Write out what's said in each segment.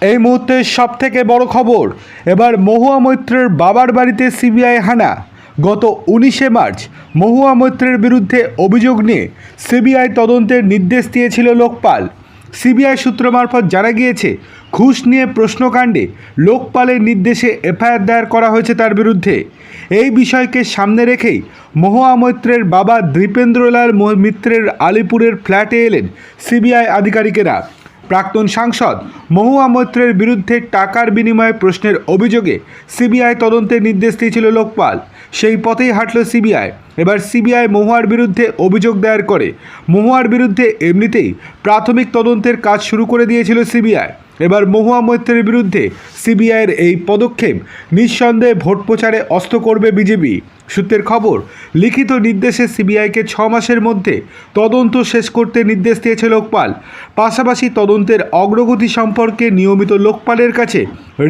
এই মুহূর্তে সব থেকে বড় খবর, এবার মহুয়া মৈত্রের বাবার বাড়িতে সিবিআই হানা। গত উনিশে মার্চ মহুয়া মৈত্রের বিরুদ্ধে অভিযোগ নিয়ে সিবিআই তদন্তের নির্দেশ দিয়েছিল লোকপাল। সিবিআই সূত্র মারফত জানা গিয়েছে, ঘুষ নিয়ে প্রশ্নকাণ্ডে লোকপালের নির্দেশে এফআইআর দায়ের করা হয়েছে তার বিরুদ্ধে। এই বিষয়কে সামনে রেখেই মহুয়া মৈত্রের বাবা দীপেন্দ্রলাল মোহ- মিত্রের আলিপুরের ফ্ল্যাটে এলেন সিবিআই আধিকারিকেরা। প্রাক্তন সাংসদ মহুয়া মৈত্রের বিরুদ্ধে টাকার বিনিময়ে প্রশ্নের অভিযোগে সিবিআই তদন্তের নির্দেশ দিয়েছিল লোকপাল। সেই পথেই হাঁটল সিবিআই। এবার সিবিআই মহুয়ার বিরুদ্ধে অভিযোগ দায়ের করে। মহুয়ার বিরুদ্ধে এমনিতেই প্রাথমিক তদন্তের কাজ শুরু করে দিয়েছিল সিবিআই। এবার মহুয়া মৈত্রের বিরুদ্ধে সিবিআইয়ের এই পদক্ষেপ নিঃসন্দেহে ভোট প্রচারে অস্ত করবে বিজেপি। সূত্রের খবর, লিখিত নির্দেশে সিবিআইকে ছ মাসের মধ্যে তদন্ত শেষ করতে নির্দেশ দিয়েছে লোকপাল। পাশাপাশি তদন্তের অগ্রগতি সম্পর্কে নিয়মিত লোকপালের কাছে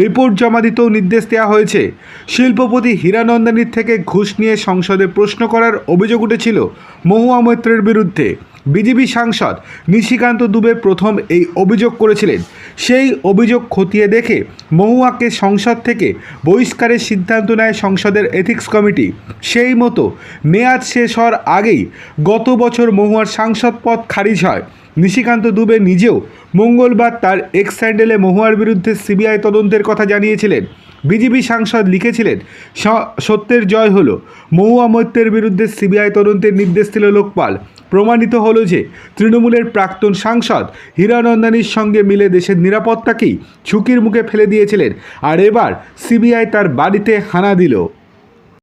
রিপোর্ট জমা দিতেও নির্দেশ দেওয়া হয়েছে। শিল্পপতি হীরানন্দানীর থেকে ঘুষ নিয়ে সংসদে প্রশ্ন করার অভিযোগ উঠেছিল মহুয়া মৈত্রের বিরুদ্ধে। বিজেপি সাংসদ নিশিকান্ত দুবে প্রথম এই অভিযোগ করেছিলেন। সেই অভিযোগ খতিয়ে দেখে মহুয়াকে সংসদ থেকে বহিষ্কারের সিদ্ধান্ত নেয় সংসদের এথিক্স কমিটি। সেই মতো মেয়াদ শেষ হওয়ার আগেই গত বছর মহুয়ার সাংসদ পদ খারিজ হয়। নিশিকান্ত দুবে নিজেও মঙ্গলবার তার এক্স স্যান্ডেলে মহুয়ার বিরুদ্ধে সিবিআই তদন্তের কথা জানিয়েছিলেন। বিজেপি সাংসদ লিখেছিলেন, "স- সত্যের জয় হলো। মহুয়া মৈত্যের বিরুদ্ধে সিবিআই তদন্তের নির্দেশ দিল লোকপাল। প্রমাণিত হলো যে তৃণমূলের প্রাক্তন সাংসদ হীরানন্দানীর সঙ্গে মিলে দেশের নিরাপত্তাকেই ঝুঁকির মুখে ফেলে দিয়েছিলেন। আর এবার সিবিআই তার বাড়িতে হানা দিল।